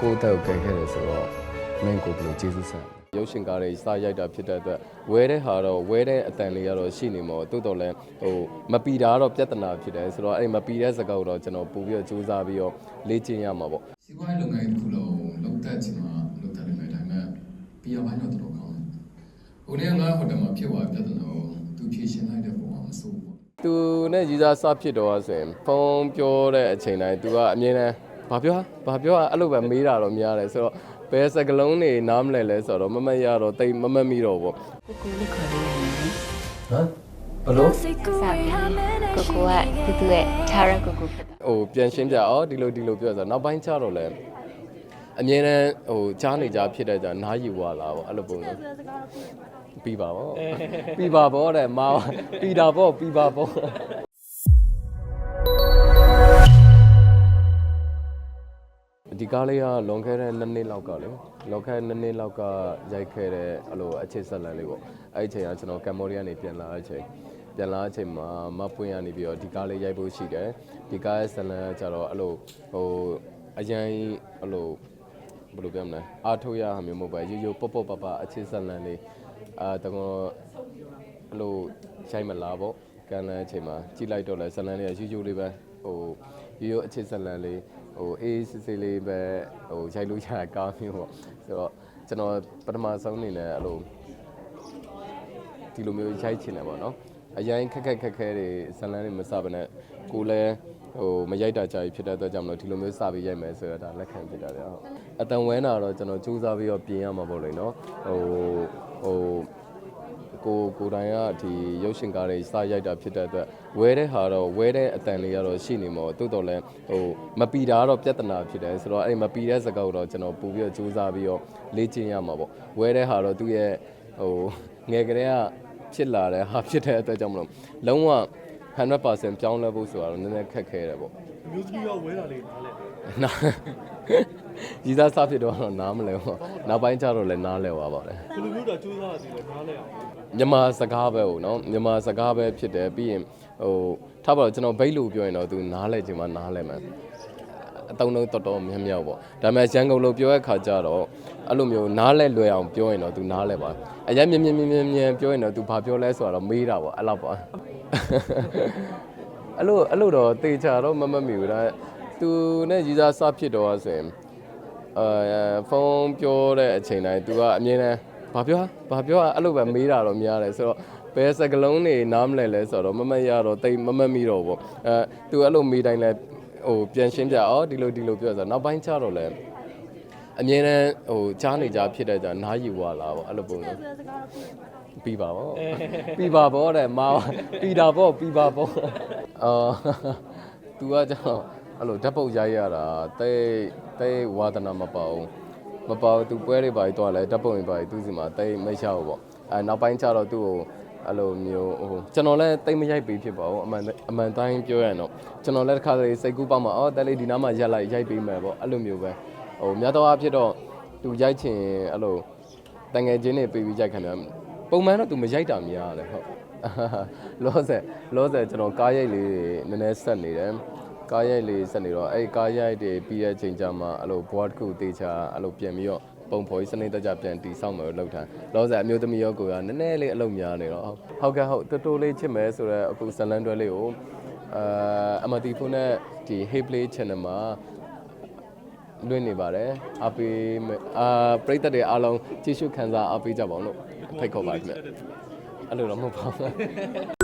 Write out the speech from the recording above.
ကိုယ့်အသက်ကိုကယ်ခဲ့တယ်ဆိုတော့မင်းကိုဘယ်လိုကျေးဇူးဆပ်ရုပ်ရှင်ကားတွေစရိုက်တာဖြစ်တဲ့အတွက်ဝဲတဲ့ဟာတော့ဝဲတဲ့အတန်လေးကတော့ရှိနေမှာတိုးတော်လဲဟိုမပီတာကတော့ပြဿနာဖြစ်တယ်ဆိုတော့အဲ့ဒီမပီတဲ့စကားကိုတော့ကျွန်တော်ပို့ပြီးတော့စူးစမ်းပြီးတော့လေ့ကျင့်ရမှာပေါ့စီးပွားရေးလုပ်ငန်းတစ်ခုလုံးလုပ်တတ်ချင်မှလုပ်တတ်နိုင်မယ်ဒါပေမဲ့ပြီးရပိုင်းတော့တော်တော်ကောင်းတယ်။ဟိုနေ့ငါဟိုတယ်မှာဖြစ်သွားပြဿနာကိုသူဖြေရှင်းလိုက်တဲ့ပုံကမဆိုးဘူး။သူနဲ့ရီစားစဖြစ်တော့ဆိုရင်ဖုန်းပြောတဲ့အချိန်တိုင်းသူကအမြင်နဲ့ ဘာပြောဘာပြောအဲ့လိုပဲမေးတာတော့များတယ်ဆိုတော့ဘယ်စကလုံးနေနားမလဲလဲဆိုတော့မမတ်ရတော့တိတ်မမတ်မိတော့ပေါ့ကိုကိုလေးခေါ်လေးရတယ်ဟမ်ဘလို့စပြီးကိုကိုကသူ့ရဲ့ Tara ကိုကိုဖြစ်တာဟိုပြန်ရှင်းပြအော်ဒီလိုဒီလိုပြောဆိုတော့နောက်ပိုင်းကျတော့လဲအမြင်နဲ့ဟိုကြားနေကြဖြစ်တဲ့ကြနားယူသွားလာပေါ့အဲ့လိုပုံစံပြီးပါပေါ့ပြီးပါပေါ့တဲ့မာပြီးတာပေါ့ပြီးပါပေါ့ ဒီကားလေးကလွန်ခဲ့တဲ့2နှစ်လောက်ကလေလွန်ခဲ့တဲ့2နှစ်လောက်ကရိုက်ခဲ့တဲ့အဲ့လိုအခြေဆက်လန်လေးပေါ့အဲ့ဒီအချိန်ကကျွန်တော်ကမ်ဘောဒီးယားနေပြန်လာတဲ့အချိန်ပြန်လာတဲ့အချိန်မှာမပွင့်ရနေပြီးတော့ဒီကားလေးရိုက်ဖို့ရှိတယ်ဒီကားရဲ့ဇလန်ကကျတော့အဲ့လိုဟိုအရင်အဲ့လိုဘယ်လိုပြောမလဲအားထုတ်ရဟာမျိုးမဟုတ်ပဲရိုးရိုးပေါ့ပေါ့ပပအခြေဆက်လန်လေးအာတကောအဲ့လိုရှိုင်းမလားပေါ့ ကန်လန်းအချိန်မှာကြည့်လိုက်တော့လဲဇလန်လေးကရိုးရိုးလေးပဲဟိုရိုးရိုးအခြေဆက်လန်လေးဟိုအေးစစ်စစ်လေးပဲဟိုရိုက်လို့ရတာကားမျိုးပေါ့ဆိုတော့ကျွန်တော်ပထမဆုံးအနေနဲ့အဲ့လိုဒီလိုမျိုးရိုက်ချင်တယ်ပေါ့နော်အရင်ခက်ခက်ခက်ခဲတွေဇလန်းတွေမစဘဲနဲ့ကိုလည်းဟိုမရိုက်တာကြာပြီဖြစ်တဲ့အတွက်ကြောင့်မလို့ဒီလိုမျိုးစပြီးရိုက်မယ်ဆိုတော့ဒါလက်ခံဖြစ်တာလေဟုတ်အတန်ဝဲတာတော့ကျွန်တော်စူးစမ်းပြီးတော့ပြင်ရမှာပေါ့လေနော်ဟိုဟို ကိုကိုတိုင်ကဒီရုပ်ရှင်ကားတွေစရိုက်တာဖြစ်တဲ့အတွက်ဝဲတဲ့ဟာတော့ဝဲတဲ့အတန်လေးကတော့ရှိနေမှာတိုးတော်လဲဟိုမပီတာကတော့ပြဿနာဖြစ်တယ်ဆိုတော့အဲ့ဒီမပီတဲ့စကားကိုတော့ကျွန်တော်ပို့ပြီးတော့စူးစမ်းပြီးတော့လေ့ကျင့်ရမှာပေါ့ဝဲတဲ့ဟာတော့သူ့ရဲ့ဟိုငယ်ကလေးကဖြစ်လာတဲ့ဟာဖြစ်တဲ့အတွက်ကြောင့်မလို့လုံးဝ100%ပြောင်းလဲဖို့ဆိုတာတော့နည်းနည်းခက်ခဲတယ်ပေါ့မျိုးသမီးကဝဲတာလေးနားလဲနာ ကြီးစားစားဖြစ်တော့တော့နားမလဲပေါ့နောက်ပိုင်းကျတော့လည်းနားလဲသွားပါတယ်ဘယ်လိုမျိုးတာစူးစမ်းရသေးလဲနားလဲအောင်မြန်မာစကားပဲဟုတ်နော်မြန်မာစကားပဲဖြစ်တယ်ပြီးရင်ဟိုထားပါတော့ကျွန်တော်ဘိတ်လို့ပြောရင်တော့သူနားလဲချင်မှနားလဲမယ်အတုံးတုံးတော်တော်များများပေါ့ဒါပေမဲ့ရန်ကုန်လို့ပြောတဲ့ခါကျတော့အဲ့လိုမျိုးနားလဲလွယ်အောင်ပြောရင်တော့သူနားလဲပါအရင်မြင်မြင်မြင်မြင်မြင်ပြောရင်တော့သူဘာပြောလဲဆိုတော့မေးတာပေါ့အဲ့လောက်ပါအဲ့လိုအဲ့လိုတော့တေချာတော့မမတ်မိဘူးဒါသူနဲ့ရီစားစဖြစ်တော့ဆိုရင် အဲဖုန်းပြောတဲ့အချိန်တိုင်းသူကအမြင်နဲ့ဘာပြောဘာပြောအဲ့လိုပဲမေးတာတော့များတယ်ဆိုတော့ဘယ်စကလုံးနေနားမလဲလဲဆိုတော့မမတ်ရတော့တိတ်မမတ်မိတော့ပေါ့အဲသူအဲ့လိုမေးတိုင်းလဲဟိုပြန်ရှင်းပြအော်ဒီလိုဒီလိုပြောဆိုတော့နောက်ပိုင်းကျတော့လဲအမြင်နဲ့ဟိုကြားနေကြဖြစ်တဲ့ကြနားယူသွားလာပေါ့အဲ့လိုပုံစံပြီးပါပေါ့ပြီးပါပေါ့တဲ့မာပြီးတာပေါ့ပြီးပါပေါ့အာ तू ကကြောင့် အဲ့လိုဓာတ်ပုတ်ရိုက်ရတာတိတ်တိတ်ဝါသနာမပေါဘူးမပေါသူပွဲတွေပါပြီးတော့လဲဓာတ်ပုတ်တွေပါပြီးသူစီမှာတိတ်မိတ်ရှောက်ပေါ့အဲနောက်ပိုင်းကျတော့သူ့ကိုအဲ့လိုမျိုးဟိုကျွန်တော်လည်းတိတ်မရိုက်ပေးဖြစ်ပါဘူးအမှန်အမှန်တိုင်းပြောရရင်တော့ကျွန်တော်လည်းတစ်ခါတလေစိတ်ကူးပေါက်မှာအော်တက်လေးဒီနားမှာရက်လိုက်ရိုက်ပေးမယ်ပေါ့အဲ့လိုမျိုးပဲဟိုများတော့အဖြစ်တော့သူရိုက်ချင်အဲ့လိုတငယ်ချင်းတွေပေးပြီးရိုက်ခံတယ်ပုံမှန်တော့ तू မရိုက်တာများတယ်ဟုတ်လောဆယ်လောဆယ်ကျွန်တော်ကားရိုက်လေးတွေနည်းနည်းဆက်နေတယ် ကားရိုက်လေးဆက်နေတော့အဲ့ဒီကားရိုက်တွေပြီးတဲ့အချိန်ကျမှအဲ့လို board တစ်ခုတေချာအဲ့လိုပြန်ပြီးတော့ပုံဖော်ရေးစနစ်တကျပြန်တီဆောက်မယ်လို့လုပ်ထားလောဆယ်အမျိုးသမီးရောကိုကနည်းနည်းလေးအလုပ်များနေတော့ဟုတ်ကဲ့ဟုတ်တိုးတိုးလေးချစ်မယ်ဆိုတော့အခုဇလန်တွဲလေးကိုအာအမတီဖုန်းနဲ့ဒီ Hey Play Channel မှာလွှင့်နေပါတယ်အပေးမယ်အာပရိသတ်တွေအားလုံးကြည့်ရှုခံစားအားပေးကြပါအောင်လို့ဖိတ်ခေါ်ပါခင်ဗျအဲ့လိုတော့မဟုတ်ပါဘူး